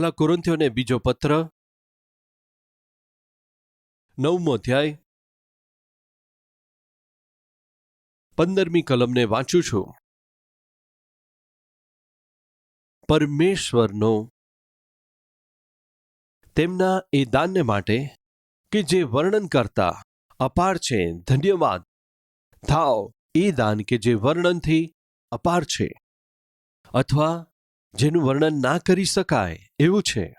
ભલા કોરિન્થીઓને બીજો પત્ર. નવમો અધ્યાય. પંદરમી કલમને વાંચું છું. પરમેશ્વરનો તેમના એ દાનને માટે કે જે વર્ણન કરતા અપાર છે, ધન્યવાદ. થાવ એ દાન કે જે વર્ણનથી અપાર છે. અથવા જેનું વર્ણન ના કરી શકાય, એવું છે.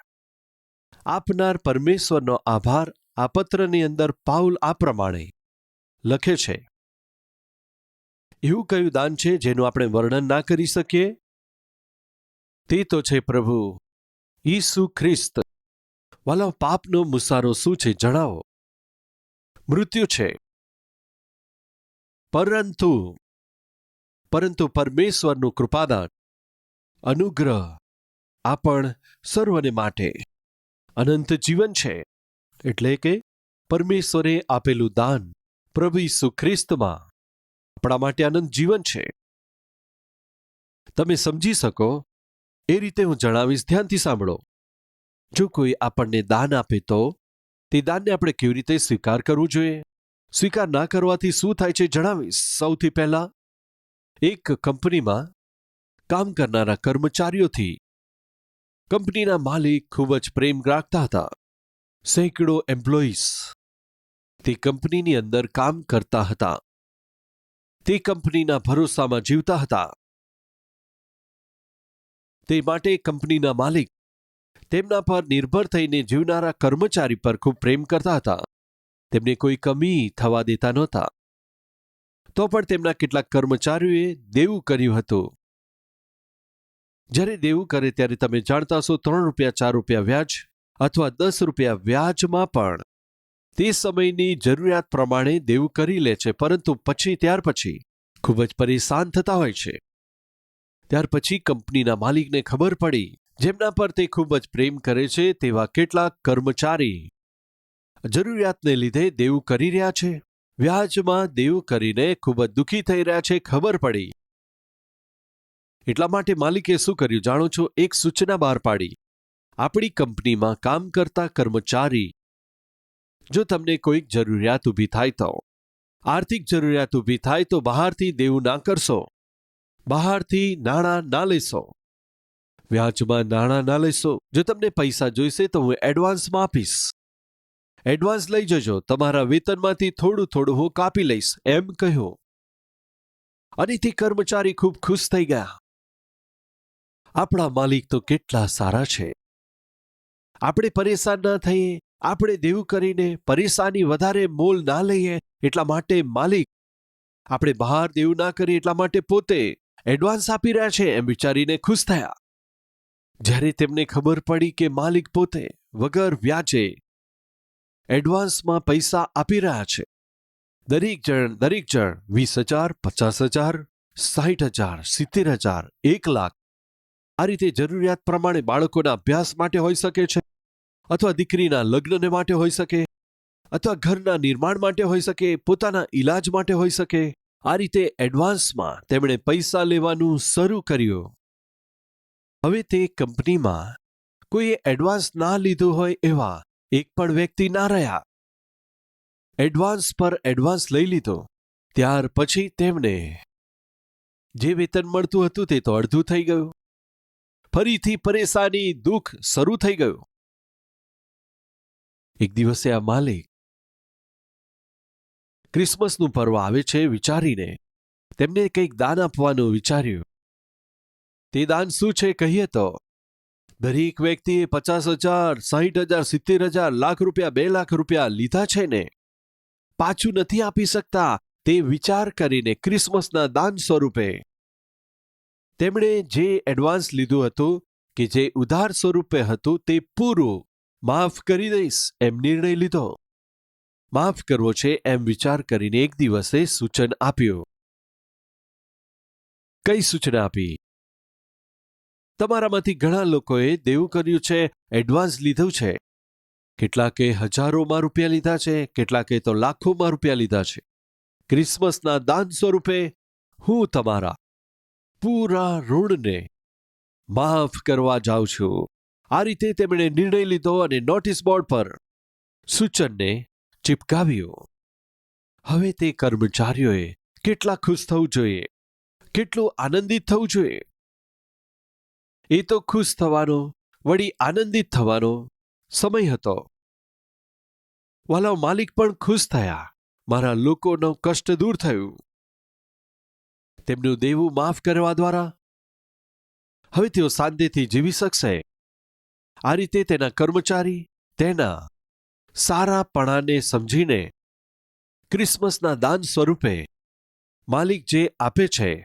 આપનાર પરમેશ્વરનો આભાર આ પત્રની અંદર પાઉલ આ પ્રમાણે લખે છે. એવું કયું દાન છે જેનું આપણે વર્ણન ના કરી શકીએ? તે તો છે પ્રભુ, ઈસુ ખ્રિસ્ત. વાલો, પાપનો મુસારો શું છે જણાવો. મૃત્યુ છે. પરંતુ પરંતુ પરમેશ્વરનું કૃપાદાન અનુગ્રહ. આ પણ સર્વને માટે અનંત જીવન છે. એટલે કે પરમેશ્વરે આપેલું દાન પ્રભુ ઈસુ ખ્રિસ્તમાં આપણા માટે અનંત જીવન છે. તમે સમજી શકો, એ રીતે હું જણાવીશ, ધ્યાનથી સાંભળો. જો કોઈ આપણને દાન આપે તો તે દાનને આપણે કેવી રીતે સ્વીકાર કરવું જોઈએ? સ્વીકાર ના કરવાથી શું થાય છે જણાવીશ. સૌથી પહેલા એક કંપનીમાં કામ કરનારા કર્મચારીઓથી. કંપનીના માલિક ખૂબ જ પ્રેમ રાખતા હતા. સેંકડો એમ્પ્લોઈઝ તે કંપનીની અંદર કામ કરતા હતા. તે કંપનીના ભરોસામાં જીવતા હતા. તે માટે કંપનીના માલિક તેમના પર નિર્ભર થઈને જીવનારા કર્મચારી પર ખૂબ પ્રેમ કરતા હતા. તેમને કોઈ કમી થવા દેતા નહોતા. તો પણ તેમના કેટલાક કર્મચારીઓએ દેવું કર્યું હતું. જ્યારે દેવું કરે ત્યારે તમે જાણતા હશો ત્રણ રૂપિયા, ચાર રૂપિયા વ્યાજ અથવા દસ રૂપિયા વ્યાજમાં પણ. તે સમયની જરૂરિયાત પ્રમાણે દેવું કરી લે છે, પરંતુ પછી, ત્યાર પછી ખૂબ જ પરેશાન થતા હોય છે. ત્યાર પછી કંપનીના માલિકને ખબર પડી, જેમના પર તે ખૂબ જ પ્રેમ કરે છે તેવા કેટલાક કર્મચારી જરૂરિયાતને લીધે દેવું કરી રહ્યા છે. વ્યાજમાં દેવું કરીને ખૂબ જ દુઃખી થઈ રહ્યા છે, ખબર પડી. એટલા માટે માલિકે શું કર્યું જાણો છો? એક સૂચના બહાર પાડી. આપણી કંપનીમાં કામ કરતા કર્મચારી. જો તમને કોઈક જરૂરિયાત ઊભી થાય તો. આર્થિક જરૂરિયાત ઊભી થાય તો બહારથી દેવું ના કરશો. બહારથી નાણાં ના લેશો. વ્યાજમાં નાણાં ના લેશો. જો તમને પૈસા જોઈશે તો હું એડવાન્સમાં આપીશ. એડવાન્સ લઈ જજો. તમારા વેતનમાંથી થોડું થોડું હું કાપી લઈશ. એમ કહ્યું. અને તે કર્મચારી ખૂબ ખુશ થઈ ગયા. આપણા માલિક તો કેટલા સારા છે. આપણે પરેશાન ના થઈએ, આપણે દેવું કરીને પરેશાની વધારે મોલ ના લઈએ એટલા માટે માલિક. આપણે બહાર દેવું ના કરીએ એટલા માટે પોતે એડવાન્સ આપી રહ્યા છે એમ વિચારીને ખુશ થયા. જ્યારે તેમને ખબર પડી કે માલિક પોતે વગર વ્યાજે એડવાન્સમાં પૈસા આપી રહ્યા છે. દરેક જણ દરેક જણ વીસ હજાર, પચાસ હજાર સાહીઠ હજાર, સિત્તેર હજાર, એક લાખ આ રીતે જરૂરિયાત પ્રમાણે બાળકોના અભ્યાસ માટે હોઈ શકે છે, અથવા દીકરીના લગ્નને માટે હોઈ શકે, અથવા ઘરના નિર્માણ માટે હોઈ શકે, પોતાના ઈલાજ માટે હોઈ શકે. આ રીતે એડવાન્સમાં તેમણે પૈસા લેવાનું શરૂ કર્યું. હવે તે કંપનીમાં કોઈએ એડવાન્સ ના લીધું હોય એવા એક પણ વ્યક્તિ ના રહ્યા. એડવાન્સ પર એડવાન્સ લઈ લીધો. ત્યાર પછી તેમને જે વેતન મળતું હતું તે તો અડધું થઈ ગયું. ફરીથી પરેશાની, દુઃખ શરૂ થઈ ગયું. એક દિવસે આ માલિક ક્રિસમસનું પર્વ આવે છે વિચારીને તેમને કંઈક દાન આપવાનું વિચાર્યું. તે દાન શું છે કહીએ તો, દરેક વ્યક્તિએ પચાસ હજાર, સાહીઠ હજાર, સિત્તેર હજાર, લાખ રૂપિયા, બે લાખ રૂપિયા લીધા છે ને? પાછું નથી આપી શકતા તે વિચાર કરીને ક્રિસમસના દાન સ્વરૂપે તેમણે જે એડવાન્સ લીધું હતું કે જે ઉધાર સ્વરૂપે હતું તે પૂરું, માફ કરી દઈશ, એમ નિર્ણય લીધો. માફ કરવો છે એમ વિચાર કરીને એક દિવસે સૂચન આપ્યું. કઈ સૂચના આપી? તમારામાંથી ઘણા લોકોએ દેવું કર્યું છે એડવાન્સ લીધું છે. કેટલાકે હજારોમાં રૂપિયા લીધા છે, કેટલાકે તો લાખોમાં રૂપિયા લીધા છે. ક્રિસમસના દાન સ્વરૂપે હું તમારા પૂરા ઋણને માફ કરવા જાઉં છું. આ રીતે તેમણે નિર્ણય લીધો અને નોટિસ બોર્ડ પર સૂચનને ચિપકાવ્યું. હવે તે કર્મચારીઓએ કેટલા ખુશ થવું જોઈએ? કેટલું આનંદિત થવું જોઈએ? એ તો ખુશ થવાનો, વળી આનંદિત થવાનો સમય હતો. વાલા માલિક પણ ખુશ થયા. મારા લોકોનો કષ્ટ દૂર થયું. તેમનું દેવું માફ કરવા દ્વારા? હવે તેઓ શાંતિથી જીવી શકશે. આ રીતે તેના કર્મચારી તેના સારાપણાને સમજીને ક્રિસમસના દાન સ્વરૂપે માલિક જે આપે છે,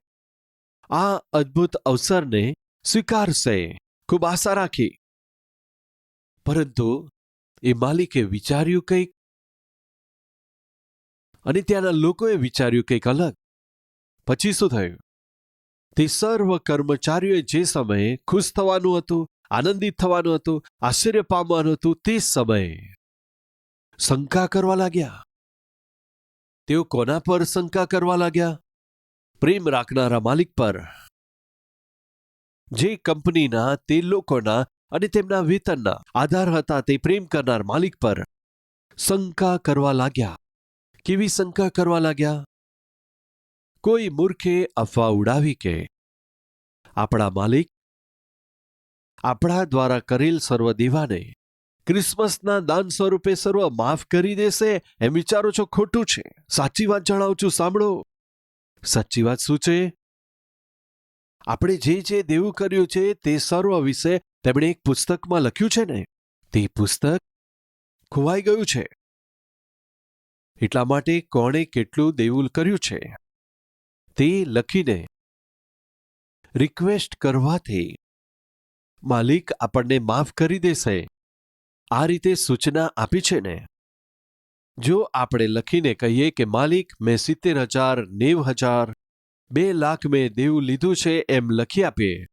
આ અદ્ભુત અવસરને સ્વીકારશે. ખૂબ આશા રાખી. પરંતુ એ માલિકે વિચાર્યું કંઈક? અને ત્યાંના લોકોએ વિચાર્યું કંઈક અલગ. પછી શું થયું? તે સર્વ કર્મચારીઓએ જે સમયે ખુશ થવાનું હતું, આનંદિત થવાનું હતું, આશ્ચર્ય પામવાનું હતું તે સમયે શંકા કરવા લાગ્યા. તેઓ કોના પર શંકા કરવા લાગ્યા? પ્રેમ રાખનારા માલિક પર. જે કંપનીના, તે લોકોના અને તેમના વેતનના આધાર હતા તે પ્રેમ કરનાર માલિક પર શંકા કરવા લાગ્યા. કેવી શંકા કરવા લાગ્યા? કોઈ મૂર્ખે અફવા ઉડાવી કે? આપણા માલિક? આપણા દ્વારા કરેલ સર્વ દેવાને ક્રિસમસના દાન સ્વરૂપે સર્વ માફ કરી દેશે એમ વિચારો છો ખોટું છે. સાચી વાત જણાવું છું, સાંભળો. સાચી વાત શું છે? આપણે જે જે દેવું કર્યું છે તે સર્વ વિશે તેમણે એક પુસ્તકમાં લખ્યું છે ને? તે પુસ્તક ખોવાઈ ગયું છે. એટલા માટે કોણે કેટલું દેવું કર્યું છે? તે લખીને રિક્વેસ્ટ કરવાથી માલિક આપણને માફ કરી દેશે. આ રીતે સૂચના આપી છે ને. જો આપણે લખીને કહીએ કે માલિક મેં સિત્તેર હજાર, નેવ હજાર, બે લાખ મેં દેવું લીધું છે એમ લખી આપીએ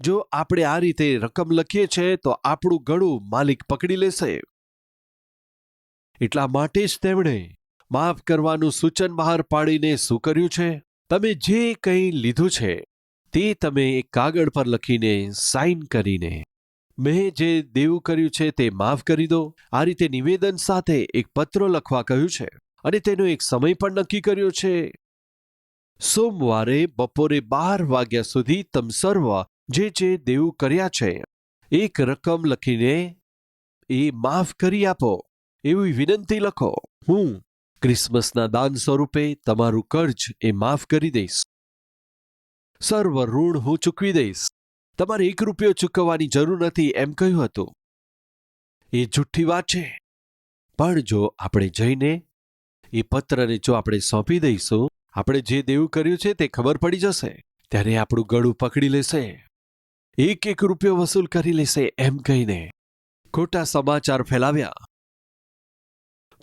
જો આપણે આ રીતે રકમ લખીએ છે તો આપણું ગળું માલિક પકડી લેશે. એટલા માટે જ તેમણે માફ કરવાનું સૂચન બહાર પાડીને શું કર્યું છે? તમે જે કંઈ લીધું છે, તે તમે કાગળ પર લખીને સાઇન કરીને, મેં જે દેવું કર્યું છે તે માફ કરી દો. આ રીતે નિવેદન સાથે એક પત્ર લખવા કહ્યું છે અને તેનો એક સમય પણ નક્કી કર્યો છે. સોમવારે બપોરે બાર વાગ્યા સુધી તમ સર્વ જે જે દેવું કર્યા છે, એક રકમ લખીને એ માફ કરી આપો. એવી વિનંતી લખો. હું ક્રિસમસના દાન સ્વરૂપે તમારું કર્જ એ માફ કરી દઈશ. સર્વ ઋણ હું ચૂકવી દઈશ. તમારે એક રૂપિયો ચૂકવવાની જરૂર નથી એમ કહ્યું હતું. એ જુઠ્ઠી વાત છે. પણ જો આપણે જઈને એ પત્રને જો આપણે સોંપી દઈશું, આપણે જે દેવું કર્યું છે તે ખબર પડી જશે. ત્યારે આપણું ગળું પકડી લેશે. એક એક રૂપિયો વસૂલ કરી લેશે એમ કહીને ખોટા સમાચાર ફેલાવ્યા.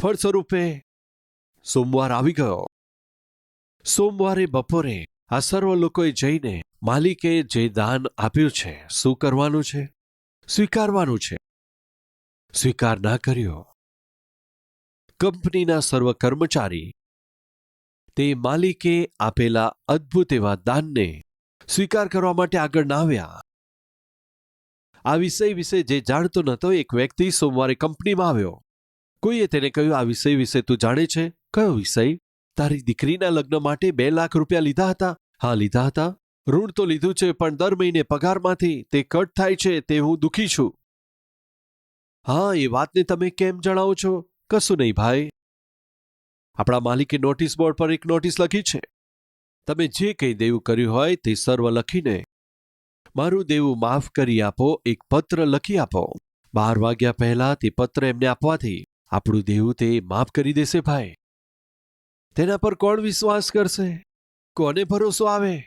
ફળ સ્વરૂપે સોમવાર આવી ગયો. સોમવારે બપોરે આ સર્વ લોકોએ જઈને માલિકે જે દાન આપ્યું છે, શું કરવાનું છે? સ્વીકારવાનું છે. સ્વીકાર ના કર્યો. કંપનીના સર્વ કર્મચારી તે માલિકે આપેલા અદ્ભુત એવા દાનને સ્વીકાર કરવા માટે આગળ ના આવ્યા. આ વિષય વિશે જે જાણતો નહોતો, એક વ્યક્તિ સોમવારે કંપનીમાં આવ્યો. કોઈએ તેને કહ્યું, આ વિષય વિશે તું જાણે છે? કયો વિષય? તારી દીકરીના લગ્ન માટે બે લાખ રૂપિયા લીધા હતા. હા, લીધા હતા. ઋણ તો લીધું છે, પણ દર મહિને પગારમાંથી તે કટ થાય છે તે હું દુઃખી છું. હા, એ વાતને તમે કેમ જણાવો છો? કશું નહીં ભાઈ. આપણા માલિકે નોટિસ બોર્ડ પર એક નોટિસ લખી છે. તમે જે કંઈ દેવું કર્યું હોય તે સર્વ લખીને મારું દેવું માફ કરી આપો, એક પત્ર લખી આપો. બાર વાગ્યા પહેલા તે પત્ર એમને આપવાથી આપણું દેવું તે માફ કરી દેશે ભાઈ. તેના પર કોણ વિશ્વાસ કરશે? કોને ભરોસો આવે?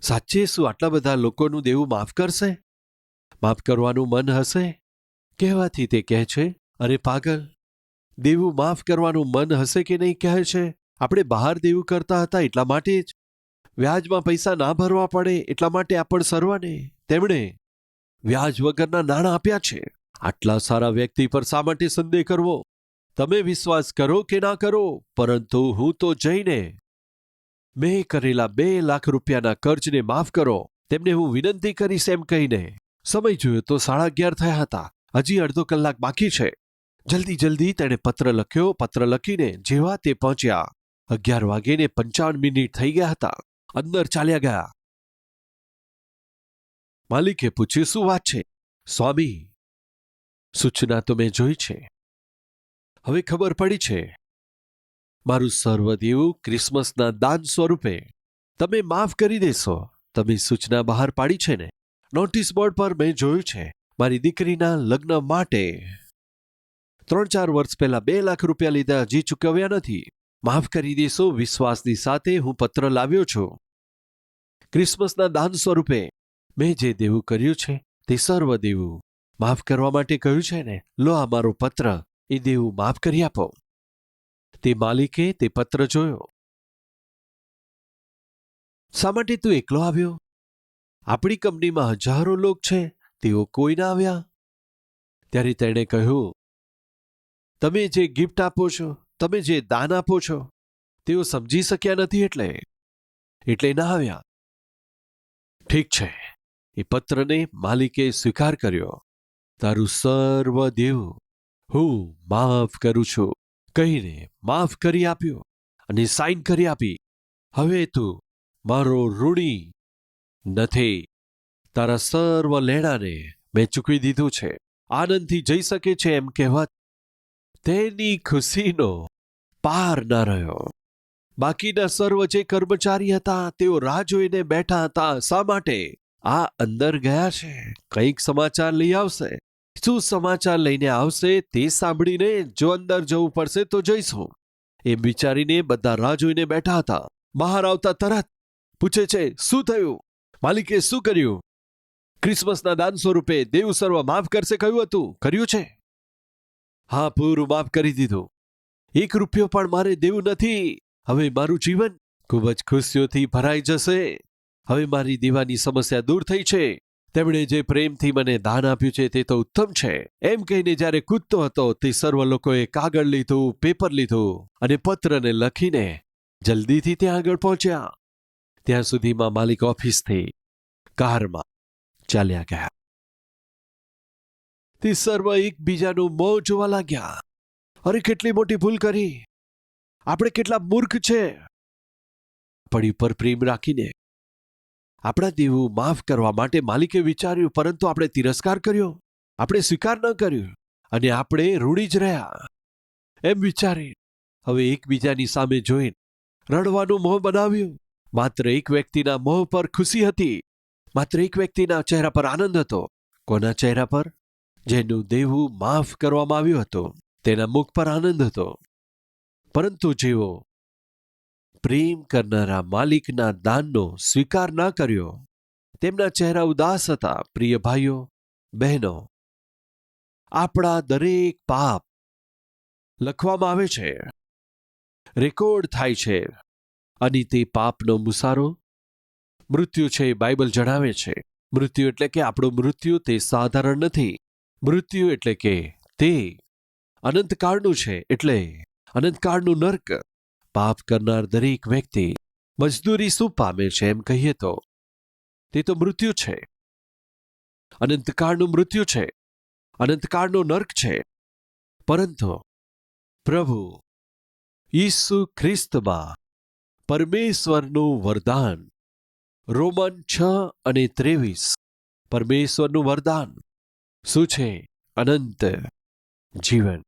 સાચે શું આટલા બધા લોકોનું દેવું માફ કરશે? માફ કરવાનું મન હશે? કહેવાથી તે કહે છે, અરે પાગલ, દેવું માફ કરવાનું મન હશે કે નહીં? કહે છે, આપણે બહાર દેવું કરતા હતા એટલા માટે જ. વ્યાજમાં પૈસા ના ભરવા પડે એટલા માટે આપણ સર્વને. તેમણે વ્યાજ વગરના નાણાં આપ્યા છે. આટલા સારા વ્યક્તિ પર શા માટે સંદેહ કરવો? તમે વિશ્વાસ કરો કે ના કરો, પરંતુ હું તો જઈને મેં કરેલા બે લાખ રૂપિયાના કર્જને માફ કરો. તેમને હું વિનંતી કરીશ એમ કહીને. સમય જોયો તો સાડા અગિયાર થયા હતા. હજી અડધો કલાક બાકી છે. જલ્દી જલ્દી તેણે પત્ર લખ્યો. પત્ર લખીને જેવા તે પહોંચ્યા. અગિયાર વાગીને પંચાવન મિનિટ થઈ ગયા હતા. અંદર ચાલ્યા ગયા. માલિકે પૂછ્યું, શું વાત છે? સ્વામી, સૂચના તો મેં જોઈ છે. હવે ખબર પડી છે. મારું સર્વદેવ ક્રિસમસના દાન સ્વરૂપે. તમે માફ કરી દેશો. તમે સૂચના બહાર પાડી છે ને. નોટિસ બોર્ડ પર મેં જોયું છે, મારી દીકરીના લગ્ન માટે. ત્રણ ચાર વર્ષ પહેલા બે લાખ રૂપિયા લીધા હજી ચૂકવ્યા નથી. માફ કરી દેશો, વિશ્વાસની સાથે હું પત્ર લાવ્યો છું. ક્રિસમસના દાન સ્વરૂપે. મેં જે દેવું કર્યું છે, તે સર્વ દેવું. માફ કરવા માટે કહ્યું છે ને, લો આ મારો પત્ર. એ દેવું માફ કરી આપો. તે માલિકે તે પત્ર જોયો. શા માટે તું એકલો આવ્યો? આપણી કંપનીમાં હજારો લોક છે, તેઓ કોઈ ના આવ્યા? ત્યારે તેણે કહ્યું, તમે જે ગિફ્ટ આપો છો, તમે જે દાન આપો છો, તેઓ સમજી શક્યા નથી એટલે એટલે ના આવ્યા. ઠીક છે. એ પત્રને માલિકે સ્વીકાર કર્યો. તારું સર્વ દેવું હું માફ કરું છું. કહીને માફ કરી આપ્યો અને સાઈન કરી આપી. હવે તું મારો ઋણી નથી. તારા સર્વ લેણાને મેં ચૂકવી દીધું છે. આનંદથી જઈ શકે છે એમ કહેવત તેની ખુશીનો પાર ન રહ્યો. બાકીના સર્વ જે કર્મચારી હતા, તેઓ રાહ જોઈને બેઠા હતા. શા માટે? આ અંદર ગયા છે. કંઈક સમાચાર લઈ આવશે. શું સમાચાર લઈને આવશે તે સાંભળીને જો અંદર જવું પડશે તો જઈશું. એમ વિચારીને બધા રાહ જોઈને બેઠા હતા. બહાર આવતા તરત પૂછે છે, શું થયું? માલિકે શું કર્યું? ક્રિસમસના દાન સ્વરૂપે દેવ સર્વ માફ કરશે કહ્યું હતું. કર્યું છે? હા, પૂરું માફ કરી દીધું. એક રૂપિયો પણ મારે દેવું નથી. હવે મારું જીવન ખૂબ જ ખુશીઓથી ભરાઈ જશે. હવે મારી દેવાની સમસ્યા દૂર થઈ છે. તેમણે જે પ્રેમથી મને દાન આપ્યું છે તે તો ઉત્તમ છે. એમ કહીને જ્યારે કૂદતો હતો તે સર્વ લોકોએ કાગળ લીધું, પેપર લીધું અને પત્રને લખીને જલ્દીથી ત્યાં આગળ પહોંચ્યા. ત્યાં સુધીમાં માલિક ઓફિસથી કારમાં ચાલ્યા ગયા. તે સર્વ એકબીજાનું મોં જોવા લાગ્યા. અરે, કેટલી મોટી ભૂલ કરી. આપણે કેટલા મૂર્ખ છે. પડી પર પ્રેમ રાખીને આપણા દેવું માફ કરવા માટે માલિકે વિચાર્યું, પરંતુ આપણે તિરસ્કાર કર્યો. આપણે સ્વીકાર ન કર્યો. અને આપણે રૂડી જ રહ્યા. એમ વિચારી. હવે એકબીજાની સામે જોઈને રડવાનું મોં બનાવ્યું. માત્ર એક વ્યક્તિના મોં પર ખુશી હતી. માત્ર એક વ્યક્તિના ચહેરા પર આનંદ હતો. કોના ચહેરા પર? જેનું દેવું માફ કરવામાં આવ્યું હતું. તેના મુખ પર આનંદ હતો. પરંતુ જેઓ પ્રેમ કરનારા માલિકના દાનનો સ્વીકાર ના કર્યો. તેમના ચહેરા ઉદાસ હતા, પ્રિય ભાઈઓ, બહેનો. આપણા દરેક પાપ લખવામાં આવે છે. રેકોર્ડ થાય છે અને તે પાપનો મુસારો મૃત્યુ છે બાઇબલ જણાવે છે. મૃત્યુ એટલે કે આપણું મૃત્યુ તે સાધારણ નથી. મૃત્યુ એટલે કે તે અનંતકાળનું છે એટલે અનંતકાળનું નર્ક. પાપ કરનાર દરેક વ્યક્તિ મજદૂરી શું પામે છે એમ કહીએ તો, તે તો મૃત્યુ છે. અનંતકાળનું મૃત્યુ છે. અનંતકાળનો નર્ક છે. પરંતુ પ્રભુ ઈસુ ખ્રિસ્તમાં પરમેશ્વરનું વરદાન રોમન છ અને ત્રેવીસ પરમેશ્વરનું વરદાન શું છે? અનંત જીવન.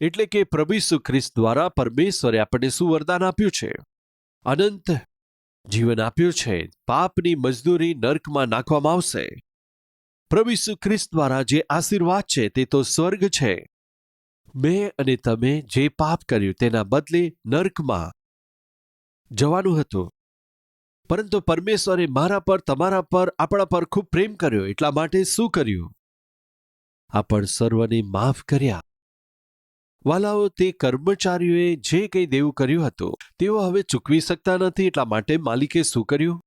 એટલે કે પ્રભુ ખ્રિસ્ત દ્વારા પરમેશ્વરે આપણને શું વરદાન આપ્યું છે. અનંત જીવન આપ્યું છે. પાપની મજદૂરી નર્કમાં નાખવામાં આવશે. પ્રભુ ખ્રિસ્ત દ્વારા જે આશીર્વાદ છે તે તો સ્વર્ગ છે. મેં અને તમે જે પાપ કર્યું તેના બદલે નર્કમાં જવાનું હતું. પરંતુ પરમેશ્વરે મારા પર, તમારા પર, આપણા પર ખૂબ પ્રેમ કર્યો. એટલા માટે શું કર્યું? આપણ સર્વને માફ કર્યા. વાલાઓ, તે કર્મચારીઓએ જે કંઈ દેવું કર્યું હતું, તેઓ હવે ચૂકવી શકતા નથી, એટલા માટે માલિકે શું કર્યું?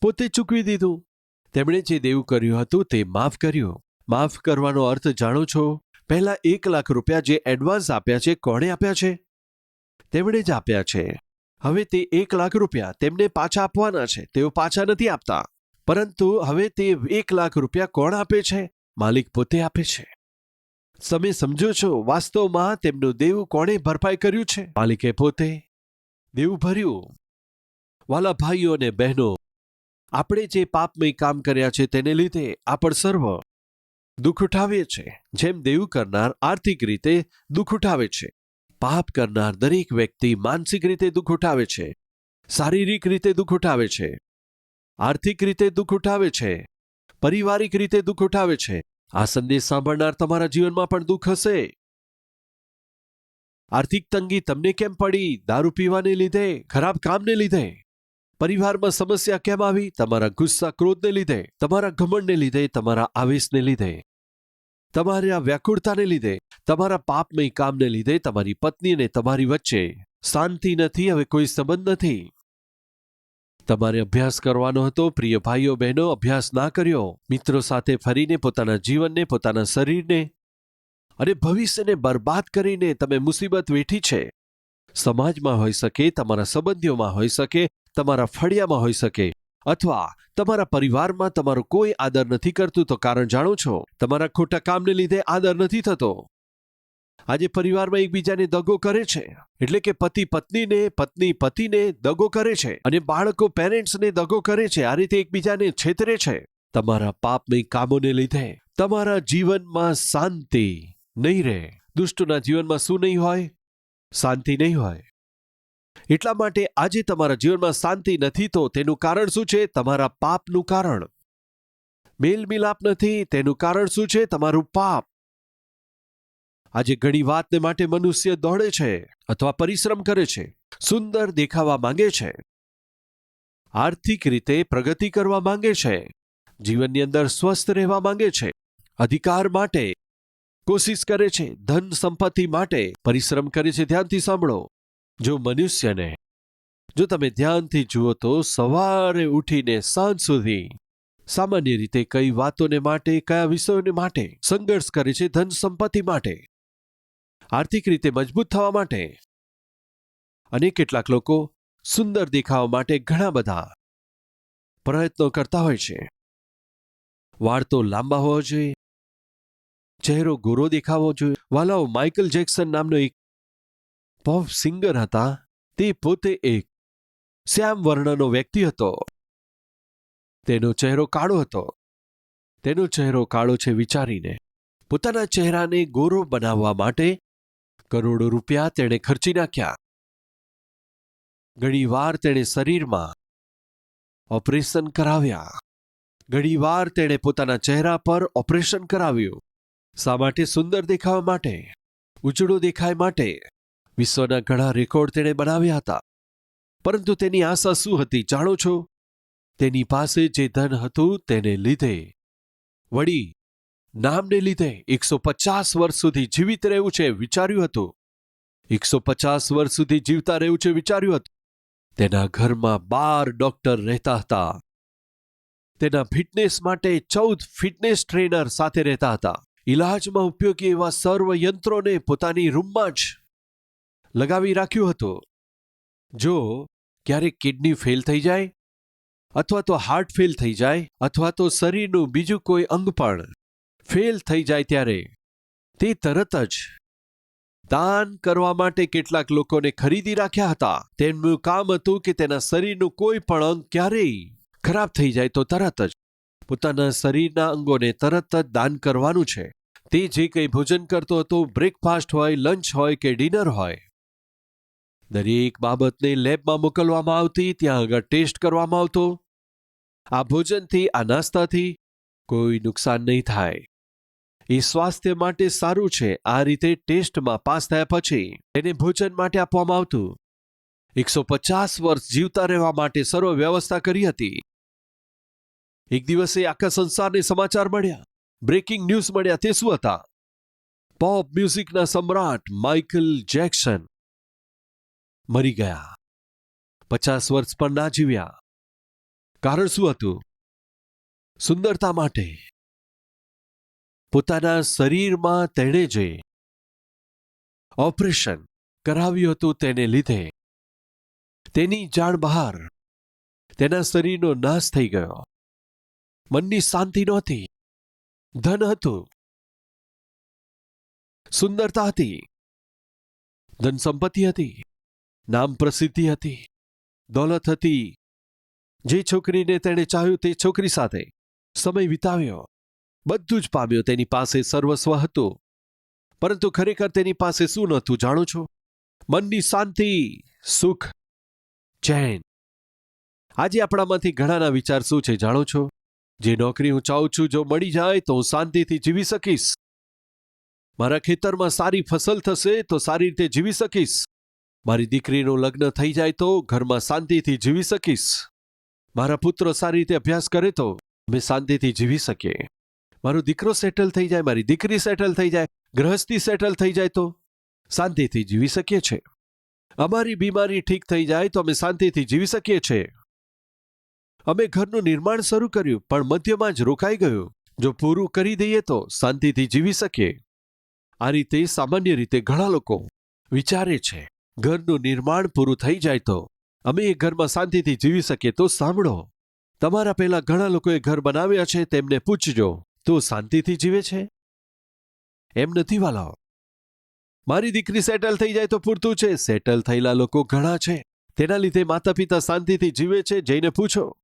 પોતે ચૂકવી દીધું. તેમણે જે દેવું કર્યું હતું તે માફ કર્યું. માફ કરવાનો અર્થ જાણો છો? પહેલા એક લાખ રૂપિયા જે એડવાન્સ આપ્યા છે, કોણે આપ્યા છે? તેમણે જ આપ્યા છે. હવે તે એક લાખ રૂપિયા તેમને પાછા આપવાના છે. તેઓ પાછા નથી આપતા. પરંતુ હવે તે એક લાખ રૂપિયા કોણ આપે છે? માલિક પોતે આપે છે. તમે સમજો છો, વાસ્તવમાં તેમનું દેવું કોણે ભરપાઈ કર્યું છે? માલિકે પોતે દેવું ભર્યું. વાલા ભાઈઓ અને બહેનો, આપણે જે પાપમય કામ કર્યા છે તેને લીધે આપણ સર્વ દુઃખ ઉઠાવીએ છે જેમ દેવું કરનાર આર્થિક રીતે દુઃખ ઉઠાવે છે, પાપ કરનાર દરેક વ્યક્તિ માનસિક રીતે દુઃખ ઉઠાવે છે, શારીરિક રીતે દુઃખ ઉઠાવે છે, આર્થિક રીતે દુઃખ ઉઠાવે છે, પારિવારિક રીતે દુઃખ ઉઠાવે છે આ સંદેશ સાંભળનાર તમારા જીવનમાં પણ દુઃખ હશે. આર્થિક તંગી તમને કેમ પડી? દારૂ પીવાને લીધે? ખરાબ કામને લીધે? પરિવારમાં સમસ્યા કેમ આવી? તમારા ગુસ્સા ક્રોધને લીધે? તમારા ઘમંડને લીધે? તમારા આવેશને લીધે? તમારા વ્યાકુળતાને લીધે? તમારા પાપમય કામને લીધે? તમારી પત્ની અને તમારી વચ્ચે? શાંતિ નથી, હવે કોઈ સંબંધ નથી. તમારે અભ્યાસ કરવાનો હતો? પ્રિય ભાઈઓ, બહેનો, અભ્યાસ ના કર્યો? મિત્રો સાથે ફરીને પોતાના જીવનને, પોતાના શરીરને? અને ભવિષ્યને બરબાદ કરીને તમે મુસીબત વેઠી છે. સમાજમાં હોઈ શકે, તમારા સંબંધીઓમાં હોઈ શકે, તમારા ફળિયામાં હોઈ શકે, અથવા તમારા પરિવારમાં તમારો કોઈ આદર નથી કરતું, તો કારણ જાણો છો. તમારા ખોટા કામને લીધે આદર નથી થતો. આજે પરિવારમાં એકબીજાને દગો કરે છે. એટલે કે પતિ પત્નીને, પત્ની પતિને દગો કરે છે અને બાળકો પેરેન્ટ્સને દગો કરે છે. આ રીતે એકબીજાને છેતરે છે. તમારા પાપમય કામોને લીધે તમારા જીવનમાં શાંતિ નહીં રહે. દુષ્ટના જીવનમાં શું નહીં હોય? શાંતિ નહીં હોય. એટલા માટે આજે તમારા જીવનમાં શાંતિ નથી તો તેનું કારણ શું છે? તમારા પાપનું કારણ. મેલમિલાપ નથી તેનું કારણ શું છે? તમારું પાપ. આજે ઘણી વાતને માટે મનુષ્ય દોડે છે અથવા પરિશ્રમ કરે છે, સુંદર દેખાવા માંગે છે, આર્થિક રીતે પ્રગતિ કરવા માંગે છે, જીવનની અંદર સ્વસ્થ રહેવા માંગે છે, અધિકાર માટે કોશિશ કરે છે, ધન સંપત્તિ માટે પરિશ્રમ કરે છે. ધ્યાનથી સાંભળો, જો મનુષ્યને, જો તમે ધ્યાનથી જુઓ તો સવારે ઉઠીને સાંજ સુધી સામાન્ય રીતે કઈ વાતોને માટે, કયા વિષયોને માટે સંઘર્ષ કરે છે, ધન સંપત્તિ માટે? આર્થિક રીતે મજબૂત થવા માટે. અને કેટલાક લોકો સુંદર દેખાવા માટે ઘણા બધા પ્રયત્નો કરતા હોય છે. વાળ તો લાંબા હોવો જોઈએ. ચહેરો ગોરો દેખાવો જોઈએ. વાલાઓ માઇકલ જેક્સન નામનો એક પોપ સિંગર હતા. તે પોતે એક શ્યામ વર્ણનો વ્યક્તિ હતો. તેનો ચહેરો કાળો હતો. તેનો ચહેરો કાળો છે વિચારીને. પોતાના ચહેરાને ગોરો બનાવવા માટે કરોડો રૂપિયા તેણે ખર્ચી નાખ્યા. ઘણીવાર તેણે શરીરમાં ઓપરેશન કરાવ્યા. ઘણીવાર તેણે પોતાના ચહેરા પર ઓપરેશન કરાવ્યું. શા માટે સુંદર દેખાવા માટે? ઉજળો દેખાય માટે? વિશ્વના ઘણા રેકોર્ડ તેણે બનાવ્યા હતા. પરંતુ તેની આશા શું હતી જાણો છો? તેની પાસે જે ધન હતું તેને લીધે. વળી નામને લીધે એકસો પચાસ વર્ષ સુધી જીવિત રહેવું છે વિચાર્યું હતું. એકસો પચાસ વર્ષ સુધી જીવતા રહેવું છે વિચાર્યું હતું. તેના ઘરમાં બાર ડોક્ટર રહેતા હતા. તેના ફિટનેસ માટે ચૌદ ફિટનેસ ટ્રેનર સાથે રહેતા હતા. ઇલાજમાં ઉપયોગી એવા સર્વ યંત્રોને પોતાની રૂમમાં જ લગાવી રાખ્યું હતું. જો ક્યારેક કિડની ફેલ થઈ જાય, અથવા તો હાર્ટ ફેલ થઈ જાય, અથવા તો શરીરનું બીજું કોઈ અંગ પણ ફેલ થઈ જાય ત્યારે તે તરત જ દાન કરવા માટે કેટલાક લોકોને ખરીદી રાખ્યા હતા. તેમનું કામ હતું કે તેના શરીરનું કોઈ પણ અંગ ક્યારેય ખરાબ થઈ જાય તો તરત જ પોતાના શરીરના અંગોને તરત જ દાન કરવાનું છે. તે જે કંઈ ભોજન કરતો હતો, બ્રેકફાસ્ટ હોય, લંચ હોય કે ડિનર હોય, દરેક બાબતને લેબમાં મોકલવામાં આવતી, ત્યાં આગળ ટેસ્ટ કરવામાં આવતો. આ ભોજનથી, આ નાસ્તાથી કોઈ નુકસાન નહીં થાય. એ સ્વાસ્થ્ય માટે સારું છે. આ રીતે ટેસ્ટમાં પાસ થયા પછી તેને ભોજન માટે આપવામાં આવતું. એકસો પચાસ વર્ષ જીવતા રહેવા માટે સર્વ વ્યવસ્થા કરી હતી. એક દિવસે આખા સંસારને સમાચાર મળ્યા. બ્રેકિંગ ન્યૂઝ મળ્યા તે શું હતા? પોપ મ્યુઝિકના સમ્રાટ માઇકલ જેક્સન મરી ગયા. પચાસ વર્ષ પણ ના જીવ્યા. કારણ શું હતું? સુંદરતા માટે. પોતાના શરીરમાં તેણે જે ઓપરેશન કરાવ્યું હતું તેને લીધે તેની જાણ બહાર તેના શરીરનો નાશ થઈ ગયો. મનની શાંતિ નહોતી. ધન હતું. સુંદરતા હતી. ધન સંપત્તિ હતી. નામ પ્રસિદ્ધિ હતી. દોલત હતી. જે છોકરીને તેણે ચાહ્યું તે છોકરી સાથે સમય વિતાવ્યો. બધું જ પામ્યો તેની પાસે સર્વસ્વ હતું. પરંતુ ખરેખર તેની પાસે શું નહોતું, જાણો છો? મનની શાંતિ, સુખ, ચેન. આજે આપણામાંથી ઘણાના વિચાર શું છે, જાણો છો? જે નોકરી હું ચાહું છું, જો મળી જાય તો હું શાંતિથી જીવી શકીશ. મારા ખેતરમાં સારી ફસલ થશે તો સારી રીતે જીવી શકીશ. મારી દીકરીનું લગ્ન થઈ જાય તો ઘરમાં શાંતિથી જીવી શકીશ. મારા પુત્રો સારી રીતે અભ્યાસ કરે તો અમે શાંતિથી જીવી શકીએ. મારો દીકરો સેટલ થઈ જાય, મારી દીકરી સેટલ થઈ જાય, ગ્રહસ્થી સેટલ થઈ જાય તો શાંતિથી જીવી શકીએ છે અમારી બીમારી ઠીક થઈ જાય તો અમે શાંતિથી જીવી શકીએ છીએ. અમે ઘરનું નિર્માણ શરૂ કર્યું, પણ મધ્યમાં જ રોકાઈ ગયું. જો પૂરું કરી દઈએ તો શાંતિથી જીવી શકીએ. આ રીતે સામાન્ય રીતે ઘણા લોકો વિચારે છે, ઘરનું નિર્માણ પૂરું થઈ જાય તો અમે એ ઘરમાં શાંતિથી જીવી શકીએ તો સાંભળો. તમારા પહેલા ઘણા લોકોએ ઘર બનાવ્યા છે, તેમને પૂછજો. તો શાંતિથી જીવે છે? એમ નથી, વાલાઓ. મારી દીકરી સેટલ થઈ જાય તો પૂરતું છે. સેટલ થયેલા લોકો ઘણા છે. તેના લીધે માતા પિતા શાંતિથી જીવે છે, જઈને પૂછો.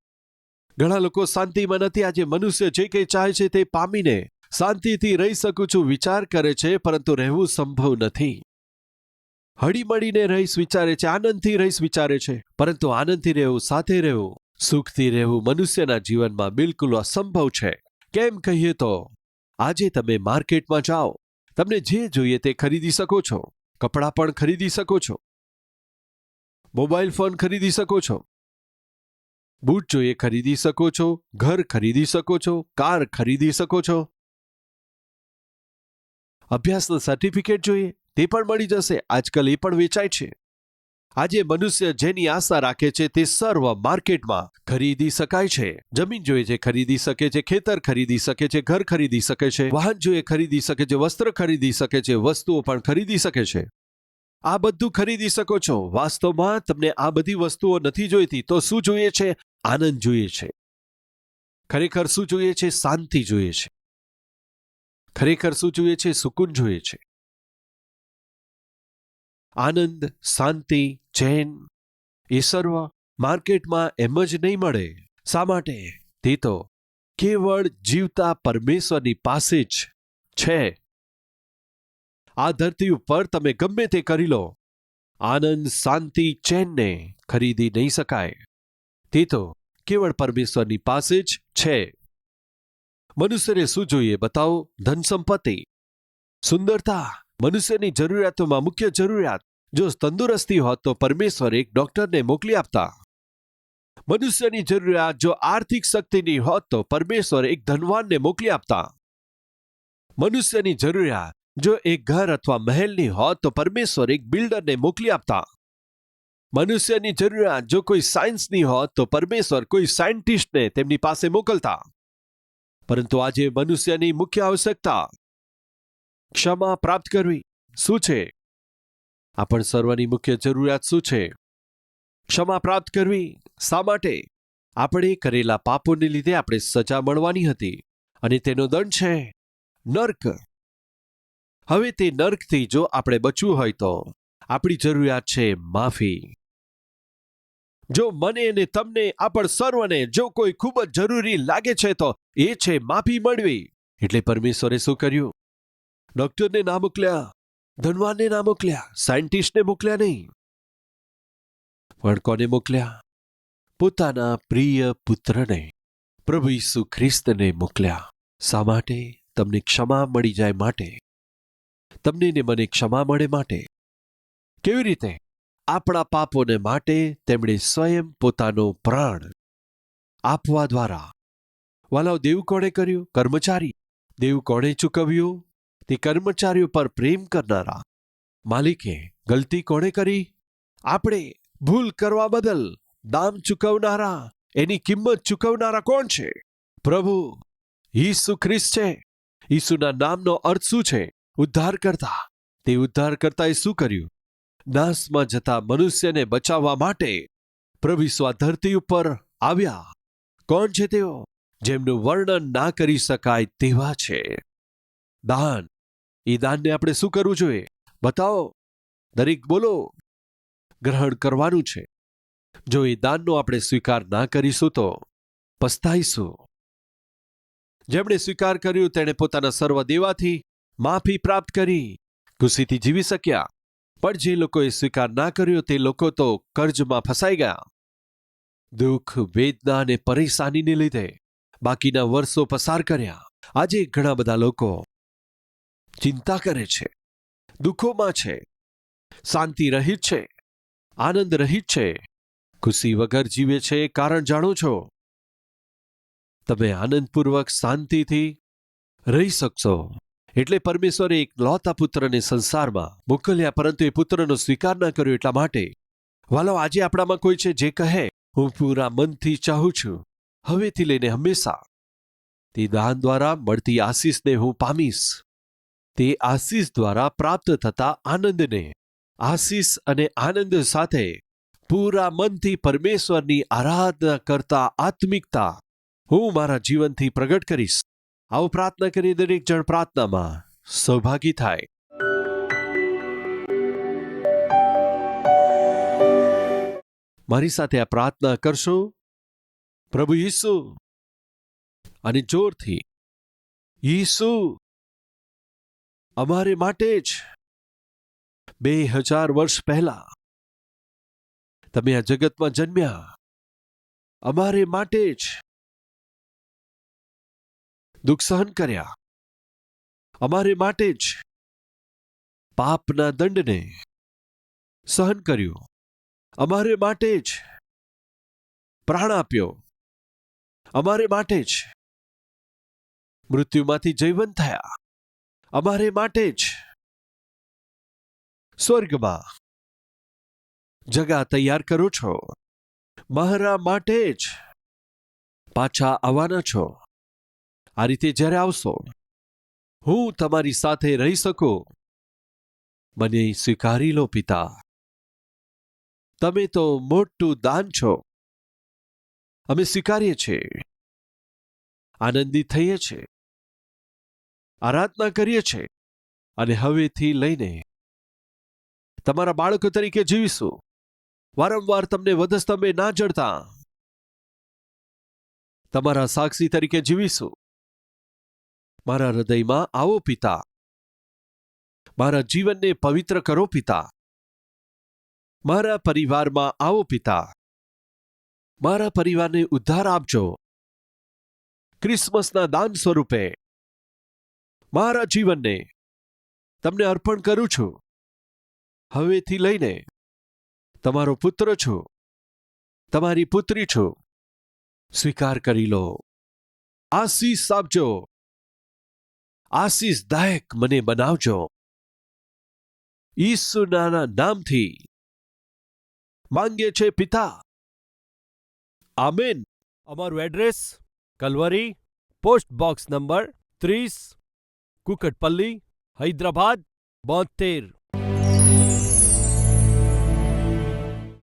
ઘણા લોકો શાંતિમાં નથી. આજે મનુષ્ય જે કંઈ ચાહે છે તે પામીને શાંતિથી રહી શકું છું, વિચાર કરે છે, પરંતુ રહેવું સંભવ નથી. હળીમળીને રહીશ, વિચારે છે, આનંદથી રહીશ, વિચારે છે. પરંતુ આનંદથી રહેવું, સાથે રહેવું, સુખથી રહેવું મનુષ્યના જીવનમાં બિલકુલ અસંભવ છે. કેમ કહીએ તો, આજે તમે માર્કેટમાં જાઓ, તમને જે જોઈએ તે ખરીદી શકો છો, કપડાં પણ ખરીદી શકો છો, મોબાઈલ ફોન ખરીદી શકો છો, બૂટ જોઈએ ખરીદી શકો છો, ઘર ખરીદી શકો છો, કાર ખરીદી શકો છો. અભ્યાસનું સર્ટિફિકેટ જોઈએ, તે પણ મળી જશે, આજકાલ એ પણ વેચાય છે. આજે મનુષ્ય જેની આશા રાખે છે તે સર્વ માર્કેટમાં ખરીદી શકાય છે. જમીન જોઈએ છે ખરીદી શકે છે, ખેતર ખરીદી શકે છે, ઘર ખરીદી શકે છે, વાહન જોઈએ ખરીદી શકે છે, વસ્ત્ર ખરીદી શકે છે, વસ્તુઓ પણ ખરીદી શકે છે. આ બધું ખરીદી શકો છો. વાસ્તવમાં તમને આ બધી વસ્તુઓ નથી જોઈતી તો શું જોઈએ છે? આનંદ જોઈએ છે. ખરેખર શું જોઈએ છે? શાંતિ જોઈએ છે. ખરેખર શું જોઈએ છે? સુકૂન જોઈએ છે. આનંદ, શાંતિ ચેન એ સર્વ માર્કેટમાં એમ જ નહીં મળે. શા માટે? તે તો કેવળ જીવતા પરમેશ્વરની પાસે જ છે. આ ધરતી ઉપર તમે ગમે તે કરી લો. આનંદ, શાંતિ, ચેનને ખરીદી નહીં શકાય. તે તો કેવળ પરમેશ્વરની પાસે જ છે. મનુષ્યને શું જોઈએ બતાવો? ધન સંપત્તિ સુંદરતા. મનુષ્યની જરૂરિયાતોમાં મુખ્ય જરૂરિયાત. જો તંદુરસ્તી હોત તો પરમેશ્વર એક ડોક્ટરને મોકલી આપતા. મનુષ્યની જરૂરિયાત જો આર્થિક શક્તિની હોત તો પરમેશ્વર એક ધનવાનને મોકલી આપતા. મનુષ્યની જરૂરિયાત જો એક ઘર અથવા મહેલની હોત તો પરમેશ્વર એક બિલ્ડરને મોકલી આપતા. મનુષ્યની જરૂરિયાત જો કોઈ સાયન્સની હોત તો પરમેશ્વર કોઈ સાયન્ટિસ્ટને તેમની પાસે મોકલતા. પરંતુ આજે મનુષ્યની મુખ્ય આવશ્યકતા. ક્ષમા પ્રાપ્ત કરવી. શું છે? આપણ સર્વની મુખ્ય જરૂરિયાત શું છે? ક્ષમા પ્રાપ્ત કરવી. શા માટે? આપણે કરેલા પાપોને લીધે આપણે સજા મળવાની હતી અને તેનો દંડ છે. નર્ક. હવે તે નર્કથી જો આપણે બચવું હોય તો આપણી જરૂરિયાત છે માફી. જો મને અને તમને આપણ સર્વને જો કોઈ ખૂબ જ જરૂરી લાગે છે તો એ છે માફી મળવી. એટલે પરમેશ્વરે શું કર્યું? ડોક્ટરને ના મોકલ્યા. ધનવાનને ના મોકલ્યા, સાયન્ટિસ્ટને મોકલ્યા નહીં. પણ કોને મોકલ્યા, પોતાના પ્રિય પુત્રને, પ્રભુ ઈસુ ખ્રિસ્તને મોકલ્યા. શા માટે? તમને ક્ષમા મળી જાય માટે. તમને ને મને ક્ષમા મળે માટે. કેવી રીતે? આપણા પાપોને માટે તેમણે સ્વયં પોતાનો પ્રાણ આપવા દ્વારા. વાલાઓ, દેવ કોણે કર્યું? કર્મચારી. દેવ કોણે ચૂકવ્યું? તે કર્મચારીઓ પર પ્રેમ કરનારા. માલિકે, ગલતી કોણે કરી? આપણે ભૂલ કરવા બદલ દામ ચૂકવનારા, એની કિંમત ચૂકવનારા કોણ છે? પ્રભુ, ઈસુ ખ્રિસ્ત છે. ઈસુના નામનો અર્થ શું છે? ઉદ્ધાર કરતા તે ઉદ્ધાર કરતાએ શું કર્યું? નાશમાં જતા મનુષ્યને બચાવવા માટે પ્રભુ સ્વા ધરતી ઉપર આવ્યા. કોણ છે તેઓ? જેમનું વર્ણન ના કરી શકાય તેવા છે. દાન. એ દાનને આપણે શું કરવું જોઈએ? બતાવો. દરેક બોલો. ગ્રહણ કરવાનું છે. જો એ દાનનો આપણે સ્વીકાર ના કરીશું તો પસ્તાઈશું. જેમણે સ્વીકાર કર્યું તેણે પોતાના સર્વ દેવાથી માફી પ્રાપ્ત કરી. ખુશીથી જીવી શક્યા. પણ જે લોકોએ સ્વીકાર ના કર્યો તે લોકો તો કર્જમાં ફસાઈ ગયા. દુઃખ, વેદના અને પરેશાનીને લીધે બાકીના વર્ષો પસાર કર્યા. આજે ઘણા બધા લોકો ચિંતા કરે છે, દુઃખોમાં છે શાંતિ રહિત છે આનંદ રહિત છે, ખુશી વગર જીવે છે કારણ જાણો છો? તમે આનંદપૂર્વક શાંતિથી રહી શકશો. એટલે પરમેશ્વરે એક લોતા પુત્રને સંસારમાં મોકલ્યા, પરંતુ એ પુત્રનો સ્વીકાર ન કર્યો એટલા માટે, વાલો, આજે આપણામાં કોઈ છે જે કહે, હું પૂરા મનથી ચાહું છું. હવેથી લઈને હંમેશા તે દાન દ્વારા મળતી આશીષને હું પામીશ. તે આશીષ દ્વારા પ્રાપ્ત થતા આનંદને, આશીષ અને આનંદ સાથે પૂરા મનથી પરમેશ્વરની આરાધના કરતા આત્મિકતા હું મારા જીવનથી પ્રગટ કરીશ. આવો પ્રાર્થના કરી દરેક જણ પ્રાર્થનામાં સૌભાગી થાય. મારી સાથે આ પ્રાર્થના કરશો. પ્રભુ ઈસુ. અને જોરથી, ઈસુ. અમારે માટે જ. બે હજાર વર્ષ પહેલા. તમે આ જગતમાં જન્મ્યા. અમારે માટે જ. દુઃખ સહન કર્યા. અમારે માટે જ. પાપના દંડને સહન કર્યું. અમારે માટે જ. પ્રાણ આપ્યો. અમારે માટે જ. મૃત્યુમાંથી જૈવન થયા. અમારે માટે જ. સ્વર્ગમાં. જગા તૈયાર કરો છો. મારા માટે જ. પાછા આવવાના છો. આ રીતે જ્યારે આવશો, હું તમારી સાથે રહી શકું. મને સ્વીકારી લો પિતા. તમે તો મોટું દાન છો. અમે સ્વીકારીએ છીએ. આનંદિત થઈએ છીએ. આરાધના કરીએ છીએ અને હવેથી લઈને તમારા બાળકો તરીકે જીવીશું. વારંવાર તમને વધસ્તંભે ના જડતા તમારા સાક્ષી તરીકે જીવીશું. મારા હૃદયમાં આવો પિતા. મારા જીવનને પવિત્ર કરો પિતા. મારા પરિવારમાં આવો પિતા. મારા પરિવારને ઉદ્ધાર આપજો. ક્રિસમસના દાન સ્વરૂપે મારા જીવનને તમને અર્પણ કરું છું. હવેથી લઈને તમારો પુત્ર છું. તમારી પુત્રી છું. સ્વીકાર કરી લો. આશીષ આપજો. આશીષદાયક મને બનાવજો. ઈસુના નામથી માંગે છે પિતા. આમેન. અમારું address Calvary, post box number ત્રીસ કુકટપલ્લી હૈદરાબાદ બોતેર